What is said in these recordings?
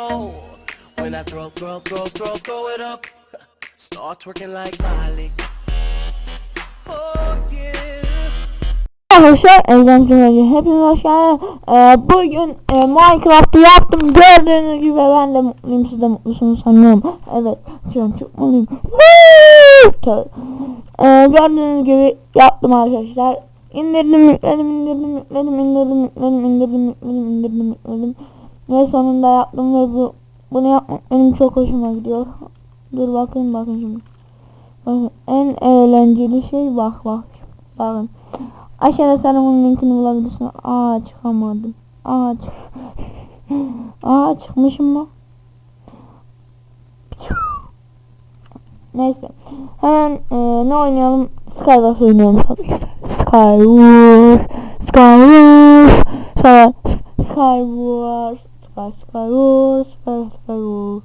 Oh, when I throw, throw, throw, throw, throw it up, start twerking like Miley. Oh yeah. Arkadaşlar Elden Cümleci hepiniz hoş. Ee, bugün e, Minecraft'ı yaptım gördüğünüz gibi ben de mutluyum siz de mutlusunuz sanıyorum. Evet şu an çok mutluyum. Ee, gördüğünüz gibi yaptım arkadaşlar. İndirdim yükledim indirdim yükledim indirdim yükledim indirdim yükledim indirdim yükledim. Ve sonunda yaptım ve bu bunu yapmak benim çok hoşuma gidiyor. Dur bakın bakın şimdi. Bakın en eğlenceli şey bak bak. Bakın. Aşağıda onun linkini bulabilirsin. Aa çıkamadım. Aa çık. Aa çıkmışım mı? Neyse. Hemen e, ne oynayalım? Skywars oynayalım tabii ki. Skywars. Skywars. Skywars. Sky Skywars. Sky Skywars.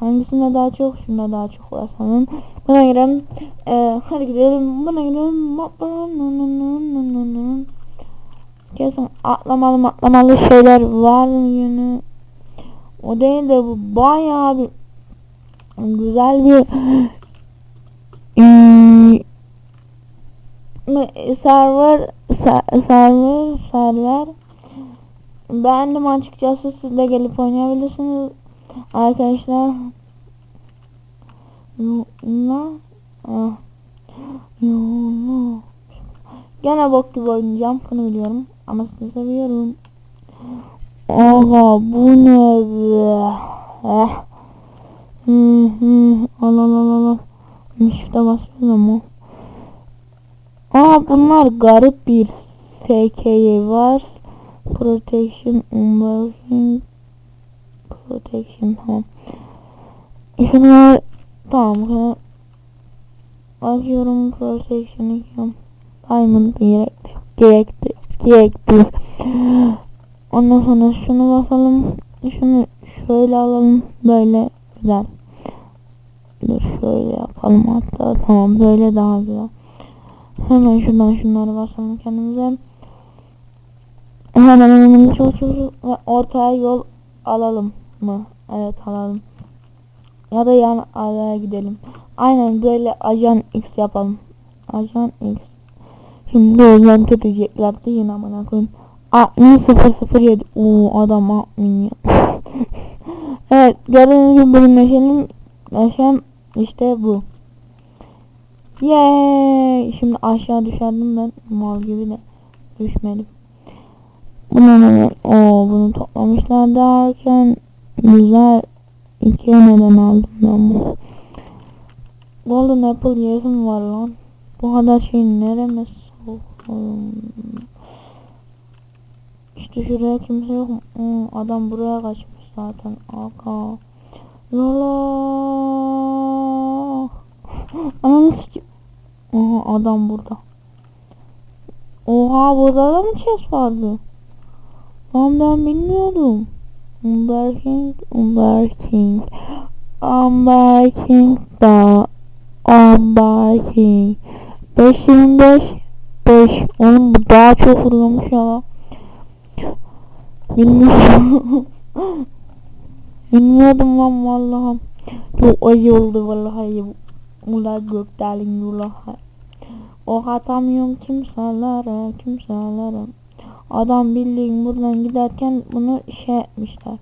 Hangisinde daha çok? Şunda daha çok var sanırım. Buna girelim. Ee, hadi gidelim. Buna gidelim. Kesin atlamalı atlamalı şeyler var yine. O değil de bu bayağı bir güzel bir server ser- server server beğendim açıkçası siz de gelip oynayabilirsiniz. Arkadaşlar yolla ah yolla gene bok gibi oynayacağım bunu biliyorum ama sizi seviyorum. Aha bu ne be? Eh. Hı hı al al al al Shift'e basıyoruz ama. Aa bunlar garip bir SK'ye var Protection Inversion Protection tamam Şunlar tamam şuna Bakıyorum Protection yapıyorum Diamond gerekti gerekti gerekti Ondan sonra şunu basalım. Şunu şöyle alalım. Böyle güzel. Dur şöyle yapalım hatta. Tamam böyle daha güzel. Hemen şuradan şunları basalım kendimize Hemen çok çok ve ortaya yol alalım mı? Evet alalım. Ya da yan araya gidelim. Aynen böyle ajan X yapalım. Ajan X. Şimdi özlem tutacaklardı yine amına koyayım. Admin 007. Oo adam admin ya. evet gördüğünüz gibi benim neşelim neşem işte bu. Yeee. Şimdi aşağı düşerdim ben mal gibi de düşmedim. Bunu ne? Oo bunu toplamışlar derken güzel iki neden aldım ben bunu. Golden Apple yesim var lan. Bu kadar şey nereme sokalım. İşte şuraya kimse yok? Hmm, adam buraya kaçmış zaten. Aga. Lola. Ananı sikim. Aha adam burada. Oha burada da mı chest vardı? Lan ben bilmiyordum. Umber King, Umber King. Umber King da. Umber King. 525 5 Oğlum bu daha çok vuruyormuş ya. Bilmiyorum. Bilmiyordum lan vallahi. Çok acı oldu vallahi. Ulan gökdelin yulah. O hatamıyorum kimselere kimselere. Adam bildiğin buradan giderken bunu şey etmişler.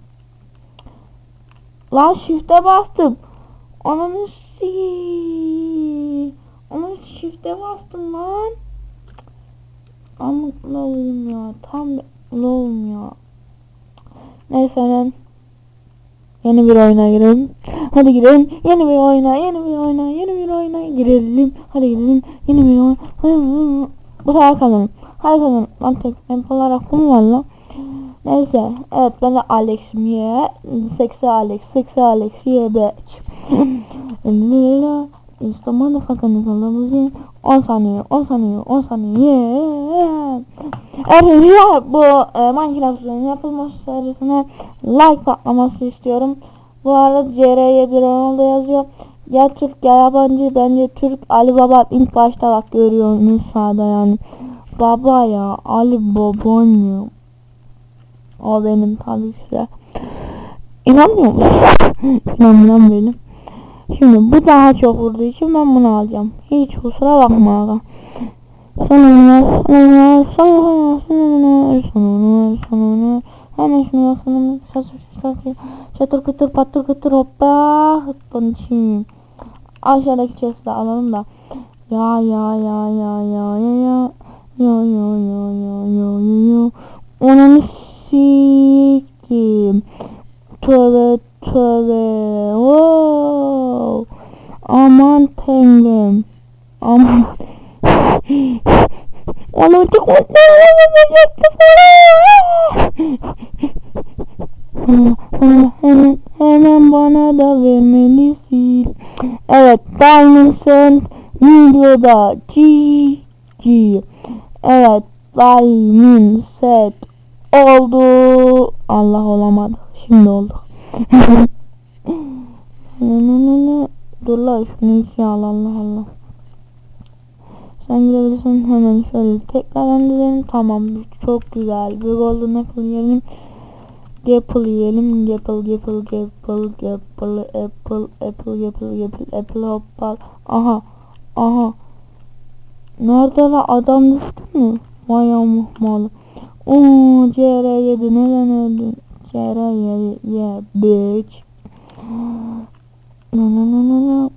Lan shift'e bastım. Ananı si. Shift'e bastım lan. Ama low'um ya. Tam low'um ya. Neyse lan. Yeni bir oyuna girelim. Hadi girelim. Yeni bir oyuna, yeni bir oyuna, yeni bir oyuna girelim. Hadi girelim. Yeni bir oyuna. Bu sefer kazanım. Lan tek tempo olarak bu? Neyse. Evet ben de Alex'im ye. Seksi Alex. Seksi Alex. Ye bitch. İşte motherfucker'ın sallamızı 10 saniye, 10 saniye, 10 saniye. Ya bu e, Minecraft'ın yapılması serisine like patlaması istiyorum. Bu arada CR7 Ronaldo yazıyor. Ya Türk ya yabancı bence Türk Ali Baba ilk başta bak görüyorsunuz sağda yani. Baba ya Ali Babon ya. O benim tabii ki. İnanmıyor musun? İnanmıyorum benim. Şimdi bu daha çok vurduğu için ben bunu alacağım. Hiç kusura bakma aga. Sonuna, sonuna, sonuna, sonuna, sonuna, sonuna. Hemen şunu basalım. Çatır çatır çatır kütür patır kütür hoppa. İçin. Aşağıdaki chest'i alalım da. Ya ya ya ya ya ya ya. Ya ya ya ya ya ya ya. Onu siktim. Tövbe tövbe. Wow. Aman tanrım. Aman. Onu çok hemen, hemen bana da vermelisin. Evet, Diamond Sand videoda G G. Evet, Diamond Set oldu. Allah olamadı. Şimdi oldu. Dur la şunu ikiye al Allah Allah. Sen gidebilirsin hemen şöyle tekrardan düzelim. Tamam çok güzel. Bir golden apple yiyelim. Apple yiyelim. Apple, apple, apple, apple, apple, apple, apple, apple, apple, hoppa. Aha, aha. Nerede la adam düştü mü? Vay yamuk malı. Ooo CR7 neden öldü? CR7 yeah bitch. Na na na na na.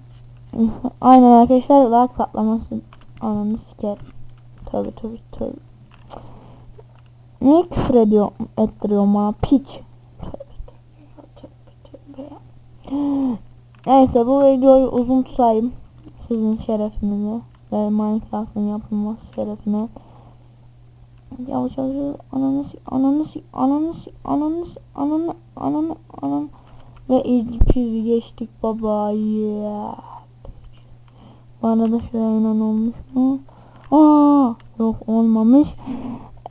Aynen arkadaşlar lag patlaması. Ananı siker. Tabi tabi tabi. Niye küfür ediyor, ettiriyorum ha piç. Neyse bu videoyu uzun tutayım. Sizin şerefinize ve Minecraft'ın yapılması şerefine. Yavaş yavaş ananı ananı ananı ananı ananı ananı ananı ve peasy geçtik baba yeah. Bana da şuraya inan olmuş mu? Aa, yok olmamış.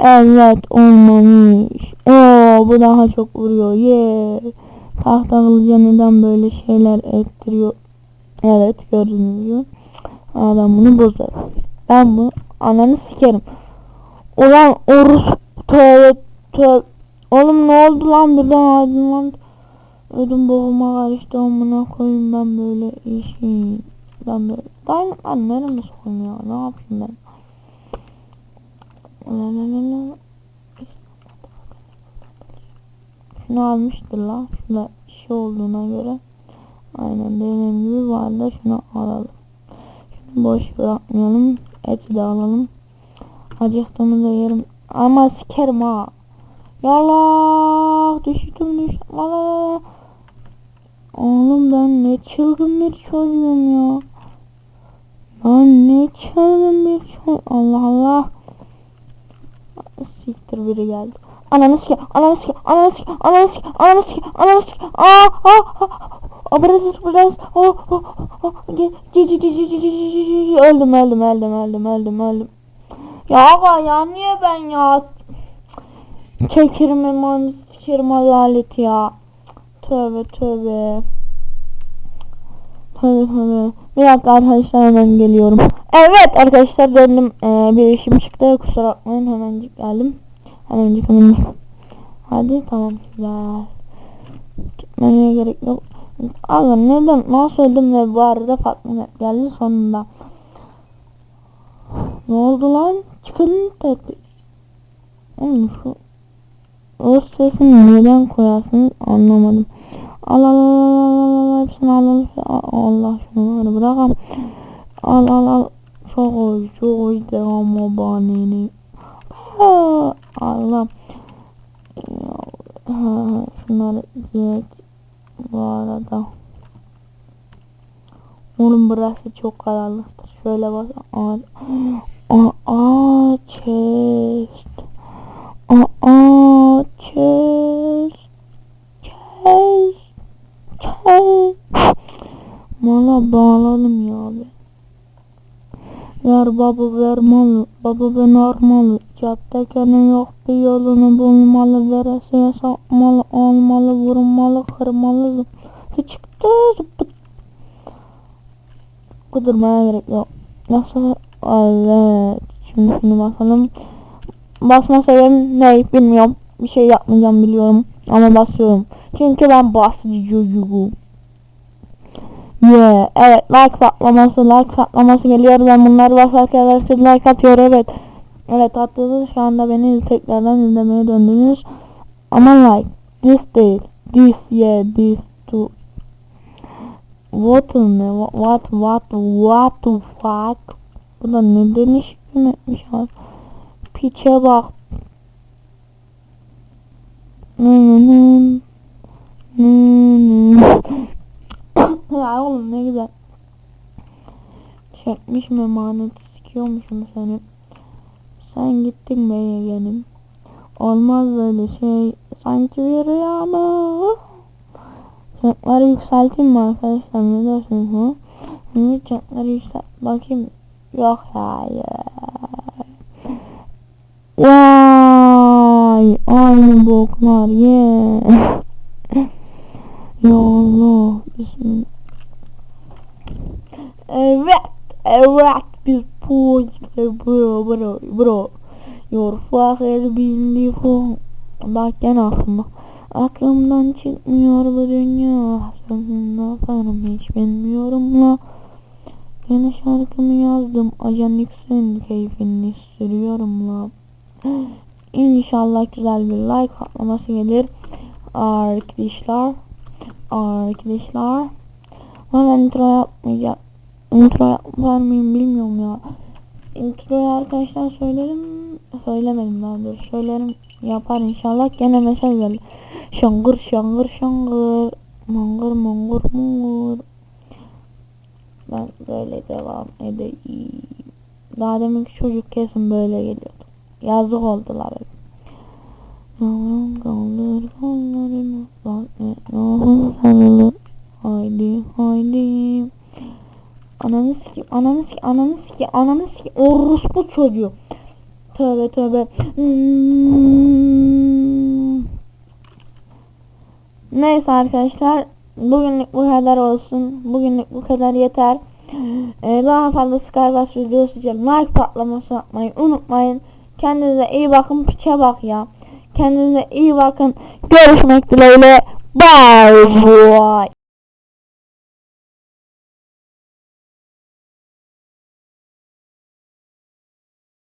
Evet olmamış. Oo, bu daha çok vuruyor. Yeah. Tahta kılıca neden böyle şeyler ettiriyor? Evet gördüğünüz gibi. Adam bunu bozar. Ben bu ananı sikerim. Ulan orus tövbe tövbe. Oğlum ne oldu lan birden aydınlandı. Ödüm boğulma karıştı amına koyayım ben böyle işim. Ben böyle. Ben ben nereye sokayım ya? Ne yapayım ben? La la la la. Şunu almıştır la. Şurada şey olduğuna göre. Aynen dediğim gibi vardı. Şunu alalım. Boş bırakmayalım. Eti de alalım. Acıktığımızda yerim. Ama sikerim ha. Yallah düştüm düştüm. Allah. Oğlum ben ne çılgın bir çocuğum ya. Ben ne çılgın bir çocuğum. Allah Allah. Siktir biri geldi. Ananı siker, ananı siker, ananı siker, ananı siker, ananı siker, ananı siker. Aa, aa, aa. Oh, oh, oh. Ge, ge. Öldüm, öldüm, öldüm, öldüm, öldüm, öldüm. Ya aga ya niye ben ya? Çekerim emanet sikerim adalet ya. Tövbe tövbe. Tövbe tövbe. Bir dakika arkadaşlar hemen geliyorum. Evet arkadaşlar döndüm. Ee, bir işim çıktı. Kusura bakmayın hemencik geldim. Hemencik hemencik. Hadi tamam güzel. Gitmeye gerek yok. Aga neden nasıl öldüm ve bu arada farklı geldi sonunda. Ne oldu lan? Çıkın tabi. Oğlum şu o sesini neden koyarsınız anlamadım. Al al al al al al hepsini al al al Allah şunu var bırakam. Al al al çok hoş çok hoş devam baneni. Allah. Şunları geç bu arada. Oğlum burası çok karanlıktır. Şöyle bak. Aa, aa, chest. Aa, chest. Chest. Chest. Mala bağladım ya abi. Ver baba ver malı. Baba ben armalı. Cepteken yok bir yolunu bulmalı. Veresiye sapmalı. Almalı vurmalı kırmalı. Çıktı zıpıt. Kudurmaya gerek yok. Nasıl? Evet. Şimdi şunu basalım. Basma sebebim ne bilmiyorum. Bir şey yapmayacağım biliyorum. Ama basıyorum. Çünkü ben basıcı çocuğum. Yeah, evet like patlaması like patlaması geliyor ben bunları basarken herkes like atıyor evet. Evet attınız şu anda beni tekrardan izlemeye döndünüz. Ama like this değil. This yeah this to What ne? What what what the fuck? Bu da ne demiş etmiş abi. Piçe bak. ya oğlum ne güzel. Çekmiş mi emanet sikiyormuşum seni. Sen gittin be yeğenim. Olmaz öyle şey. Sanki bir rüya mı? Çekleri yükselteyim mi arkadaşlar ne dersiniz ha? Şimdi çekleri yükselt bakayım. Yok hayır. Vay aynı boklar ye. ya Allah bismillah. Evet evet biz bu bro bro bro. Your father beautiful. Bak gene aklıma. Aklımdan çıkmıyor bu dünya. Ne yaparım hiç bilmiyorum la. Yeni şarkımı yazdım. Ajan X'in keyfini sürüyorum la. İnşallah güzel bir like patlaması gelir. Arkadaşlar. Arkadaşlar. Ben intro yapmayacağım. Intro yapar bilmiyorum ya. Introyu arkadaşlar söylerim. Söylemedim daha doğrusu. Söylerim yapar inşallah. Gene mesaj geldi. Şangır şangır şangır. Mangır mangır mangır. Ben böyle devam edeyim. Daha deminki çocuk kesin böyle geliyordu. Yazık oldular. Yavrum kaldır kollarını. Yavrum sarılır. Haydi haydi. Ananı sikeyim, ananı sikeyim, ananı sikeyim, ananı sikeyim. Orospu çocuğu. Tövbe tövbe. Hmm. Neyse arkadaşlar. Bugünlük bu kadar olsun. Bugünlük bu kadar yeter. Ee, daha fazla Skywars videosu için like patlaması yapmayı unutmayın. Kendinize iyi bakın. Piçe bak ya. Kendinize iyi bakın. Görüşmek dileğiyle. Bye bye.